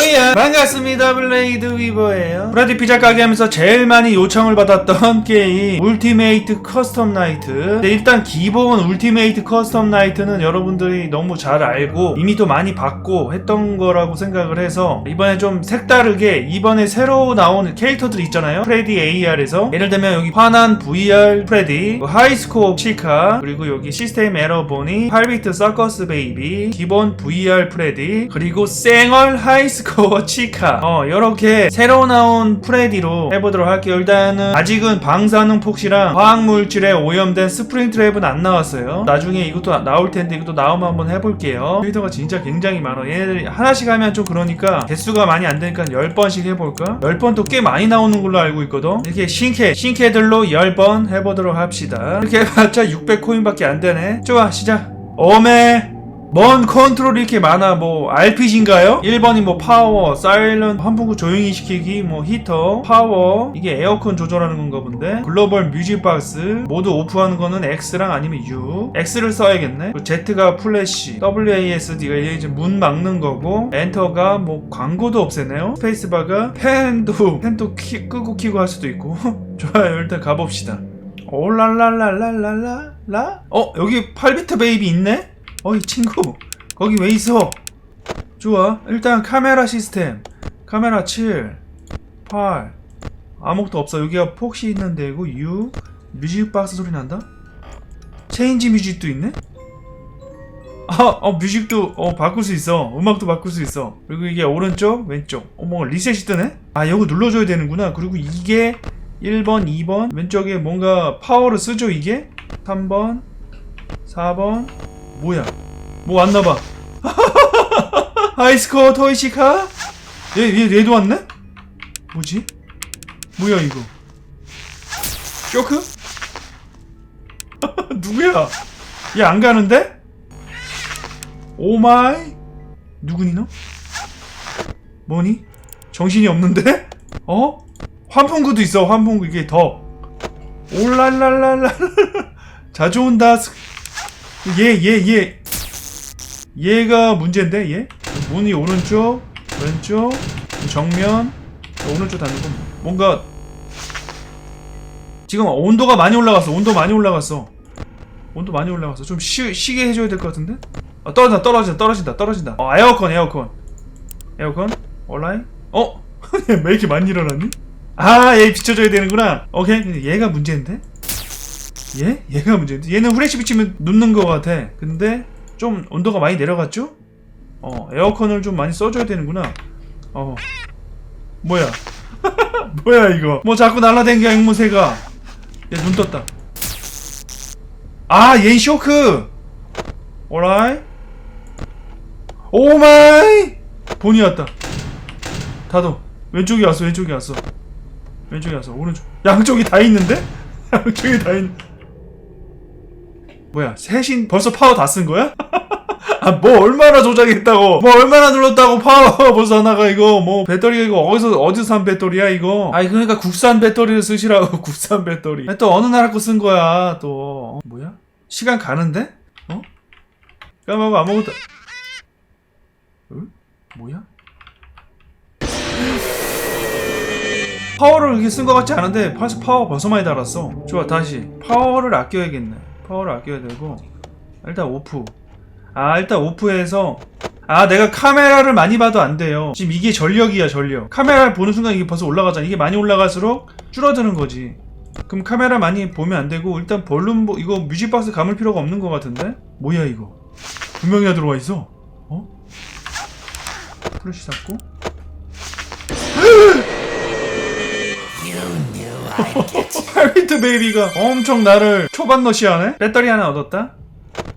오예 반갑습니다 블레이드 위버예요. 브라디 피자 가게 하면서 제일 많이 요청을 받았던 게임 울티메이트 커스텀 나이트. 근데 일단 기본 울티메이트 커스텀 나이트는 여러분들이 너무 잘 알고 이미 또 많이 받고 했던 거라고 생각을 해서 이번에 좀 색다르게 이번에 새로 나온 캐릭터들 있잖아요. 프레디 AR에서. 예를 들면 여기 화난 VR 프레디 뭐 하이스코어 치카 그리고 여기 시스템 에러 보니 8비트 서커스 베이비 기본 VR 프레디 그리고 쌩얼 하이스코 어 치카. 어 요렇게 새로 나온 프레디로 해보도록 할게요. 일단은 아직은 방사능 폭시랑 화학물질에 오염된 스프링 트랩은 안 나왔어요. 나중에 이것도 나- 나올 텐데 이것도 나오면 한번 해볼게요. 캐릭터가 진짜 굉장히 많아. 얘네들이 하나씩 하면 좀 그러니까 개수가 많이 안 되니까 10번씩 해볼까? 10번도 꽤 많이 나오는 걸로 알고 있거든. 이렇게 신캐 신캐들로 10번 해보도록 합시다. 이렇게 해봤자 600코인밖에 안 되네. 좋아 시작. 어메 뭔 컨트롤이 이렇게 많아. 뭐 RPG인가요? 1번이 뭐 파워, 사일런, 환풍구 조용히 시키기, 뭐 히터, 파워. 이게 에어컨 조절하는 건가 본데. 글로벌 뮤직 박스. 모두 오프하는 거는 X랑 아니면 U. X를 써야겠네. Z가 플래시. WASD가 이제 문 막는 거고. 엔터가 뭐 광고도 없애네요. 스페이스바가 펜도 펜도 키, 끄고 키고 할 수도 있고. 좋아요. 일단 가봅시다. 올랄랄랄랄랄라? 어 여기 8비트 베이비 있네? 어이 친구 거기 왜 있어? 좋아 일단 카메라 시스템 카메라 7 8 아무것도 없어 여기가 폭시 있는 데고 U 뮤직 박스 소리 난다? 체인지 뮤직도 있네? 아, 어, 뮤직도 어 바꿀 수 있어. 음악도 바꿀 수 있어. 그리고 이게 오른쪽, 왼쪽. 어머, 리셋이 뜨네? 아, 여기 눌러줘야 되는구나. 그리고 이게 1번, 2번. 왼쪽에 뭔가 파워를 쓰죠, 이게? 3번, 4번. 뭐야? 뭐 왔나봐. 하이스코어 토이시카? 얘, 얘, 얘도 왔네? 뭐지? 뭐야, 이거? 쇼크? 누구야? 얘 안 가는데? 오마이? 누구니 너? 뭐니? 정신이 없는데? 어? 환풍구도 있어 환풍구 이게 더 올랄랄랄랄 자주 온다 얘얘얘 얘, 얘가 문제인데 얘? 문이 오른쪽 왼쪽 정면. 오른쪽 닫는 거 뭔가 지금 온도가 많이 올라갔어. 온도 많이 올라갔어. 온도 많이 올라갔어. 좀 쉬, 쉬게 해줘야 될 것 같은데? 아, 떨어진다 떨어진다 떨어진다 떨어진다. 어, 에어컨 에어컨. 에어컨? 온라인 어? 왜 이렇게 많이 일어났니? 아 얘 비춰줘야 되는구나. 오케이. 얘가 문제인데? 얘? 얘가 문제인데? 얘는 후레쉬 비치면 눕는 것 같아. 근데 좀 온도가 많이 내려갔죠? 어 에어컨을 좀 많이 써줘야 되는구나. 어. 뭐야? 뭐야 이거? 뭐 자꾸 날라댕겨 앵무새가. 얘 눈 떴다. 아얘 쇼크! 오라이 오마이 본이 왔다. 다도 왼쪽이 왔어 왼쪽이 왔어. 왼쪽이 왔어. 오른쪽. 양쪽이 다 있는데? 양쪽이 다 있는 뭐야 셋인 벌써 파워 다 쓴 거야? 아 뭐 얼마나 조작했다고. 뭐 얼마나 눌렀다고 파워 벌써 하나가 이거. 뭐 배터리가 이거 어디서 어디서 산 배터리야 이거? 아니 그러니까 국산 배터리를 쓰시라고 국산 배터리. 아니, 또 어느 나라 거 쓴 거야 또. 어, 뭐야? 시간 가는데? 어? 까마고 아무것도. 응? 뭐야? 파워를 이렇게 쓴 것 같지 않은데 벌써 파워 벌써 많이 달았어. 좋아 다시. 파워를 아껴야겠네 파워를 아껴야 되고 일단 오프. 아 일단 오프해서 아 내가 카메라를 많이 봐도 안 돼요. 지금 이게 전력이야 전력. 카메라를 보는 순간 이게 벌써 올라가잖아. 이게 많이 올라갈수록 줄어드는 거지. 그럼 카메라 많이 보면 안 되고 일단 볼륨 보- 이거 뮤직박스 감을 필요가 없는 것 같은데? 뭐야 이거? 분명히가 들어와 있어? 어? 플래시 잡고 8비트 베이비가 엄청 나를 초반 러시하네? 배터리 하나 얻었다?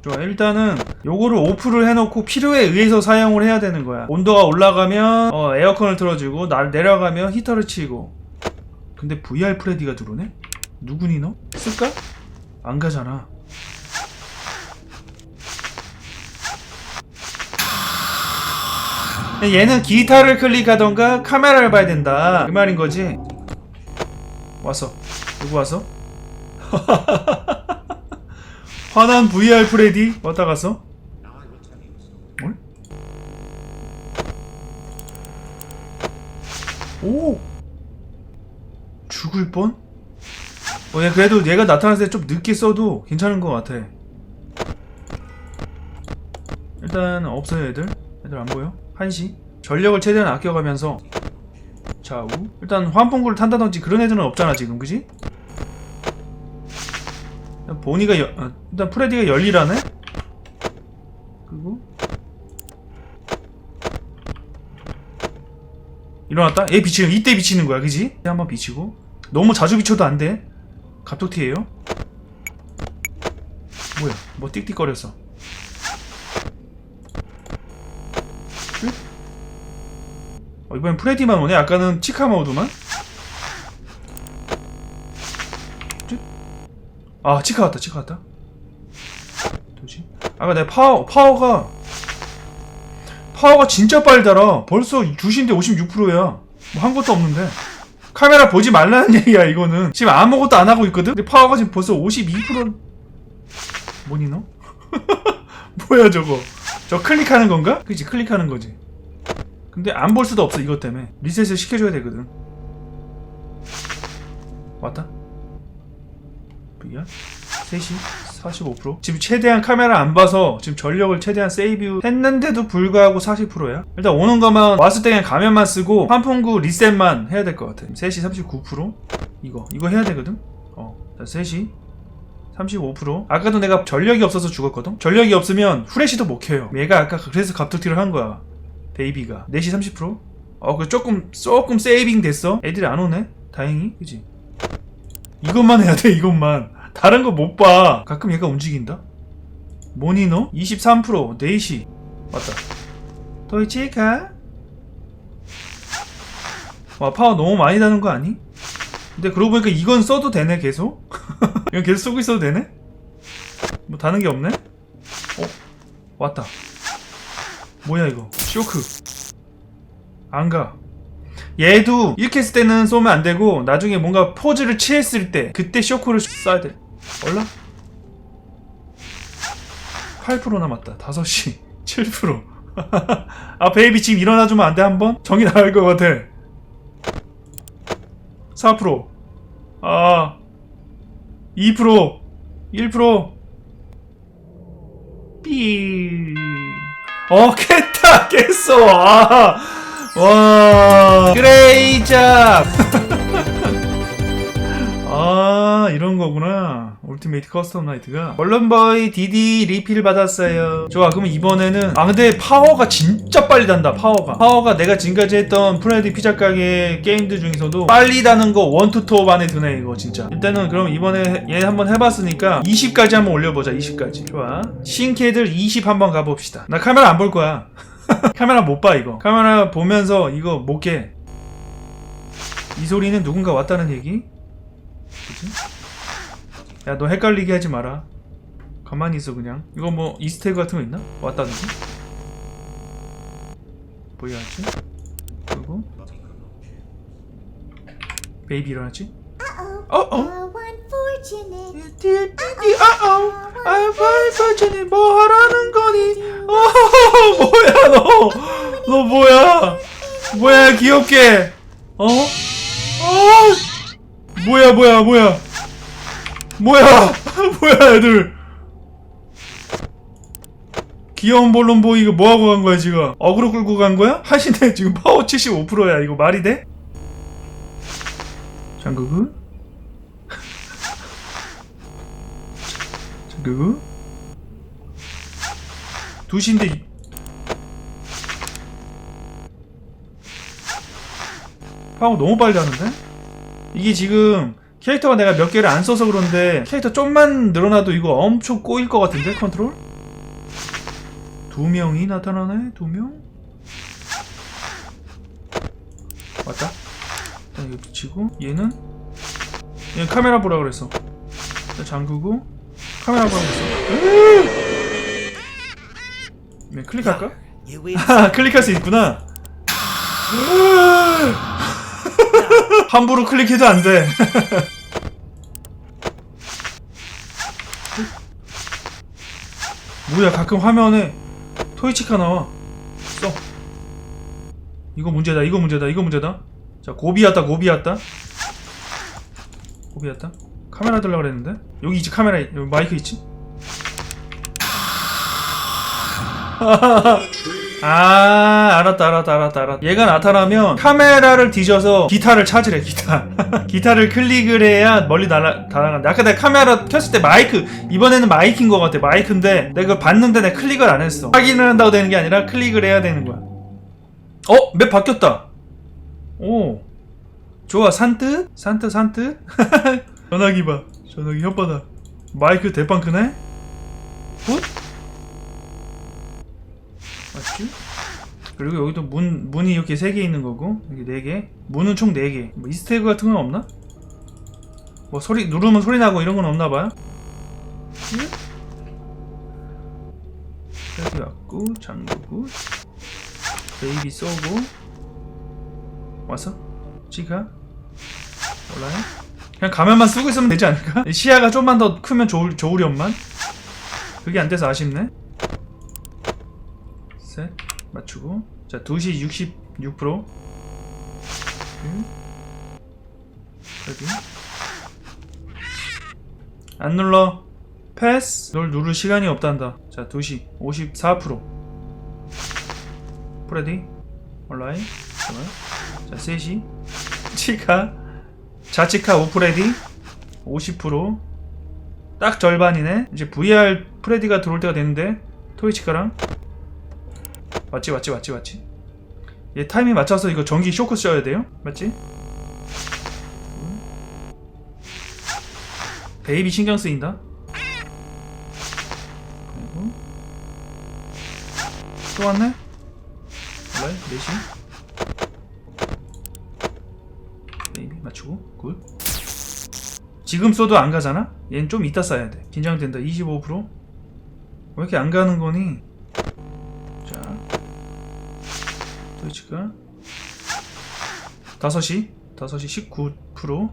좋아 일단은 요거를 오프를 해놓고 필요에 의해서 사용을 해야 되는 거야 온도가 올라가면 어, 에어컨을 틀어주고 날 내려가면 히터를 치고 근데 VR 프레디가 들어오네? 누구니 너? 쓸까? 안 가잖아 얘는 기타를 클릭하던가 카메라를 봐야 된다 그 말인 거지 왔어 누구 왔어? 화난 VR 프레디 왔다 갔어? 뭘? 오 죽을 뻔? 어, 얘 그래도 얘가 나타났을 때 좀 늦게 써도 괜찮은 것 같아 일단 없어요 애들 애들 안 보여 한시 전력을 최대한 아껴가면서 좌우 일단 환풍구를 탄다든지 그런 애들은 없잖아 지금 그지? 보니가 여, 아, 일단 프레디가 열리라네? 그리고 일어났다? 얘 비치는 이때 비치는 거야 그지? 한번 비치고 너무 자주 비쳐도 안돼 갑툭튀예요 뭐야 뭐 띡띡거렸어 어, 이번엔 프레디만 오네. 아까는 치카마우드만. 쯧? 아 치카 왔다 치카 왔다. 뭐지? 아까 내가 파워 파워가 파워가 진짜 달아. 벌써 2시인데 56%야. 뭐 한 것도 없는데. 카메라 보지 말라는 얘기야 이거는. 지금 아무것도 안 하고 있거든? 근데 파워가 지금 벌써 52% 뭐니 너? 뭐야 저거? 저 클릭하는 건가? 그치 클릭하는 거지 근데 안 볼 수도 없어 이것 때문에. 리셋을 시켜줘야 되거든. 왔다. V야 3시 45% 지금 최대한 카메라 안 봐서 지금 전력을 최대한 세이브 했는데도 불구하고 40%야? 일단 오는 거만 왔을 때 그냥 가면만 쓰고 환풍구 리셋만 해야 될 것 같아. 3시 39% 이거. 이거 해야 되거든? 어. 자, 3시 35% 아까도 내가 전력이 없어서 죽었거든? 전력이 없으면 후레쉬도 못 켜요. 얘가 아까 그래서 갑툭튀를 한 거야 베이비가 4시 30%? 어, 그 조금 조금 세이빙 됐어. 애들이 안 오네. 다행히, 그지? 이것만 해야 돼, 이것만. 다른 거 못 봐. 가끔 얘가 움직인다. 너? 23% 4시. 맞다. 도이치카? 와, 파워 너무 많이 나는 거 아니? 근데 그러고 보니까 이건 써도 되네, 계속? 이건 계속 쓰고 있어도 되네? 뭐 다른 게 없네? 어? 왔다. 뭐야 이거? 쇼크. 안가. 얘도 이렇게 했을 때는 쏘면 안 되고 나중에 뭔가 포즈를 취했을 때 그때 쇼크를 쏴야 돼. 얼라? 8% 남았다. 5시 7%. 아 베이비 지금 일어나주면 안 돼 한번? 정이 나갈 것 같아. 4% 아. 2% 1%삐 어, 깼다, 깼어. 아, 와, 그레이잡. 아, 이런 거구나. 울티메이트 커스텀 나이트가. 얼른버이 DD 리필 받았어요. 좋아, 그럼 이번에는. 아, 근데 파워가 진짜 빨리 단다, 파워가. 파워가 내가 지금까지 했던 프레디 피자 가게 게임들 중에서도 빨리 다는 거 원투톱 안에 드네, 이거 진짜. 일단은 그럼 이번에 얘 한번 해봤으니까 20까지 한번 올려보자, 20까지. 좋아. 신캐들 20 한번 가봅시다. 나 카메라 안 볼 거야. 카메라 못 봐, 이거. 카메라 보면서 이거 못 깨. 이 소리는 누군가 왔다는 얘기? 그치? 야, 너 헷갈리게 하지 마라. 가만히 있어, 그냥. 이거 뭐, 이스테그 같은 거 있나? 왔다는 거? 뭐야, 하지? 그리고, 베이비 일어났지? 어, 어? How unfortunate. 띠띠띠, 아, 어. 아, 발사천이 뭐 하라는 거니? 어, 뭐야, 너? 너 뭐야? 뭐야, 귀엽게. 어? 어? 뭐야, 뭐야, 뭐야. 뭐야, 뭐야, 애들. 귀여운 볼론보 이거 뭐하고 간 거야, 지금? 어그로 끌고 간 거야? 하시네, 지금 파워 75%야. 이거 말이 돼? 장구구? 장구구? 2시인데 파워 너무 빨리 하는데? 이게 지금 캐릭터가 내가 몇 개를 안 써서 그런데 캐릭터 좀만 늘어나도 이거 엄청 꼬일 것 같은데 컨트롤? 두 명이 나타나네? 두 명? 맞다 일단 이거 붙이고 얘는 얘는 카메라 보라 그랬어 잠그고 카메라 보라 그랬어 네, 클릭할까? 클릭할 수 있구나. 함부로 클릭해도 안 돼. 뭐야, 가끔 화면에 토이치카 나와. 써. 이거 문제다, 이거 문제다, 이거 문제다. 자 고비였다 고비였다 고비였다 카메라 들라 그랬는데 여기 있지 카메라 여기 마이크 있지 아 알았다 알았다 알았다 알았다. 얘가 나타나면 카메라를 뒤져서 기타를 찾으래 기타. 기타를 클릭을 해야 멀리 날아, 날아간다. 아까 내가 카메라 켰을 때 마이크 이번에는 마이크인 것 같아 마이크인데 내가 봤는데 내가 클릭을 안 했어. 확인을 한다고 되는 게 아니라 클릭을 해야 되는 거야. 어? 맵 바뀌었다. 오. 좋아 산뜻? 산뜻 산뜻? 전화기 봐. 전화기 혓바닥. 마이크 대빵 크네? 굿 맞지? 그리고 여기도 문, 문이 이렇게 3개 있는 거고 여기 4개 문은 총 4개 뭐 이스테그 같은 건 없나? 뭐 소리 누르면 소리 나고 이런 건 없나 봐요? 여기 왔고 잠그고 베이비 쏘고 왔어? 지가? 올라요? 그냥 가면만 쓰고 있으면 되지 않을까? 시야가 좀만 더 크면 좋을, 좋으련만 그게 안 돼서 아쉽네 셋 맞추고. 자 2시 66% 여기 안 눌러. 패스. 널 누를 시간이 없단다. 자 2시 54% 프레디 온라인. 좋아요. 자 3시. 치카. 자치카 오프레디. 50%딱 절반이네. 이제 VR 프레디가 들어올 때가 됐는데 토이치카랑 맞지 맞지 맞지 맞지 얘 타이밍 맞춰서 이거 전기 쇼크 써야 돼요 맞지? 베이비 신경 쓰인다 그리고 또 왔네? 원래 4시 베이비 맞추고 굿 지금 쏘도 안 가잖아? 얘는 좀 이따 쏴야 돼 긴장된다 25%왜 이렇게 안 가는 거니? 도이치가 5시 5시 19%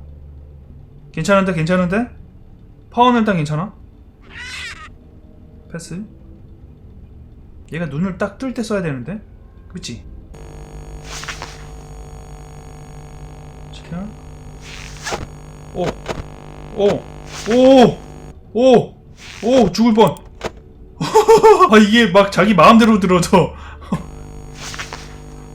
괜찮은데 괜찮은데? 파워는 일단 괜찮아 패스 얘가 눈을 딱 뜰 때 써야 되는데 그치? 지켜 오! 오! 오! 오! 오! 죽을 뻔! 아 이게 막 자기 마음대로 들어져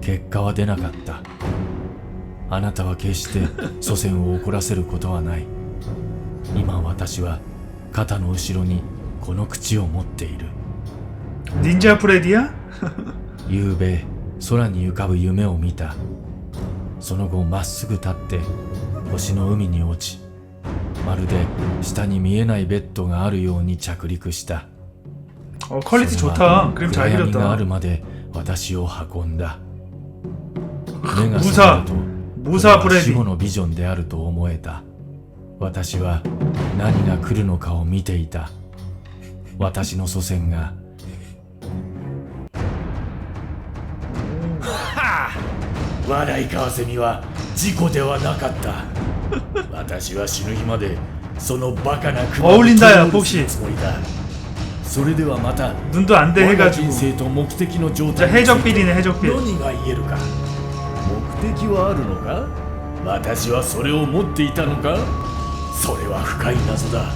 結果は出なかったあなたは決して祖先を怒らせることはない今私は肩の後ろにこの口を持っている 닌자 프레디야? 夕べ空に浮かぶ夢を見たその後まっすぐ立って星の海に落ちまるで下に見えないベッドがあるように着陸した 어 퀄리티 それ 좋다 は 그림 잘 暗闇があ 그렸다 るまで私を運んだ 目が覚めると死後のビジョンであると思えた。私は何が来るのかを見ていた。私の祖先が。笑いカわせみは事故ではなかった。私は死ぬ日までそのバカなクマを取りつもりだ。それではまた 눈도 안 돼 我が 해가지고 人生と目的の状 자 態について 해적빌이네 해적빌 何が言えるか目的はあるのか私はそれを持っていたのかそれは深い謎だ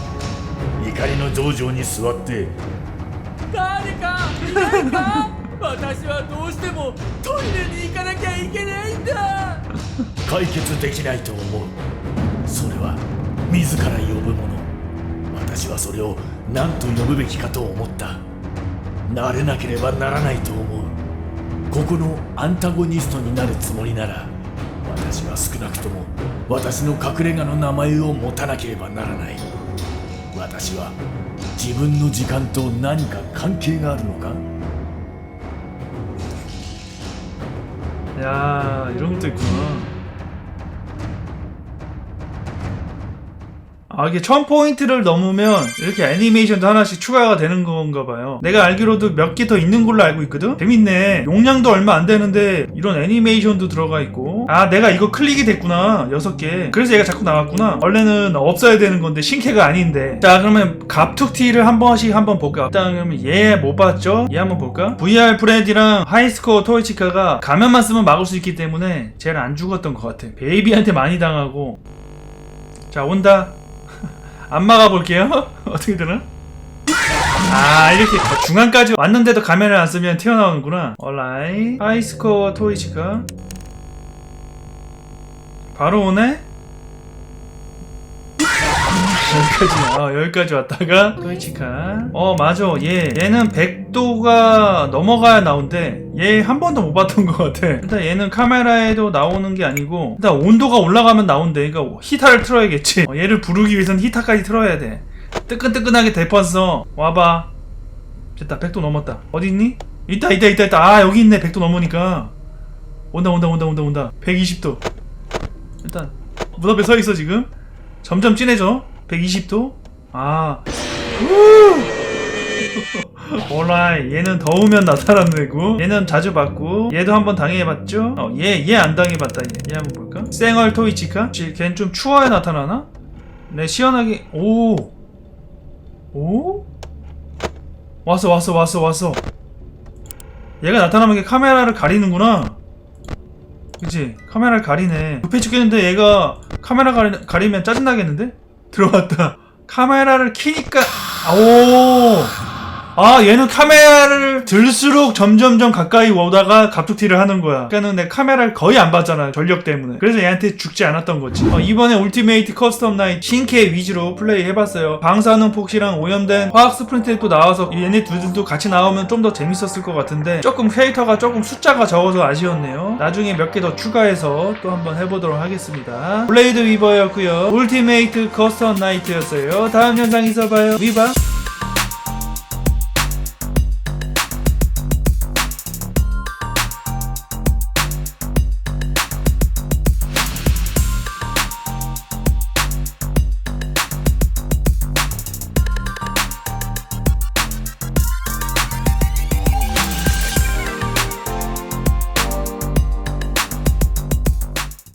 怒りの上場に座って誰かいないか私はどうしてもトイレに行かなきゃいけないんだ解決できないと思うそれは自ら呼ぶもの私はそれを 何と呼ぶべきかと思ったなれなければならないと思うここのアンタゴニストになるつもりなら私は少なくとも私の隠れ家の名前を持たなければならない私は自分の時間と何か関係があるのか 야 이런 것도 있구나 아 이게 1000포인트를 넘으면 이렇게 애니메이션도 하나씩 추가가 되는 건가 봐요. 내가 알기로도 몇 개 더 있는 걸로 알고 있거든? 재밌네. 용량도 얼마 안 되는데 이런 애니메이션도 들어가 있고. 아 내가 이거 클릭이 됐구나 6개. 그래서 얘가 자꾸 나왔구나. 원래는 없어야 되는 건데 신캐가 아닌데. 자 그러면 갑툭티를 한 번씩 한번 볼까? 일단 그러면 얘 못 봤죠? 얘 한번 볼까? VR 프레디랑 하이스코어 토이치카가 가면만 쓰면 막을 수 있기 때문에 쟤는 안 죽었던 것 같아. 베이비한테 많이 당하고. 자 온다 안 막아볼게요 어떻게 되나? 아 이렇게 중앙까지 왔는데도 가면을 안 쓰면 튀어나오는구나 얼라이 하이스코어 토이치카 바로 오네? 여기까지 어, 여기까지 왔다가 토이치카 어 맞아. 얘 얘는 100도가 넘어가야 나온대. 얘 한 번도 못 봤던 것 같아. 일단 얘는 카메라에도 나오는 게 아니고 일단 온도가 올라가면 나온대. 그러니까 히타를 틀어야겠지. 어, 얘를 부르기 위해선 히타까지 틀어야 돼. 뜨끈뜨끈하게 데뻤어 와봐. 됐다. 100도 넘었다. 어디 있니? 있다 있다 있다 있다. 아 여기 있네. 100도 넘으니까. 온다 온다 온다 온다 온다. 120도. 일단 문 앞에 서 있어 지금. 점점 진해져 120도? 아. 몰라 얘는 더우면 나타나는 애고 얘는 자주 봤고 얘도 한번 당해봤죠? 어 얘얘 안 당해봤다 얘. 얘 한번 볼까? 쌩얼 토이치카? 걔는 좀 추워야 나타나나? 네 시원하게 오! 오? 왔어 왔어 왔어 왔어. 얘가 나타나면 이게 카메라를 가리는구나. 그치? 카메라를 가리네. 급해 죽겠는데 얘가 카메라 가리, 가리면 짜증나겠는데? 들어왔다. 카메라를 키니까 오 아 얘는 카메라를 들수록 점점점 가까이 오다가 갑툭튀를 하는 거야. 그러니까는 내 카메라를 거의 안 봤잖아 전력 때문에. 그래서 얘한테 죽지 않았던 거지. 어, 이번에 울티메이트 커스텀 나이 신캐 위주로 플레이 해봤어요. 방사능 폭시랑 오염된 화학 스프린트에 또 나와서 얘네 두들도 같이 나오면 좀 더 재밌었을 것 같은데 조금 캐릭터가 조금 숫자가 적어서 아쉬웠네요. 나중에 몇 개 더 추가해서 또 한번 해보도록 하겠습니다. 블레이드 위버였고요. 울티메이트 커스텀 나이트였어요. 다음 영상에서 봐요. 위바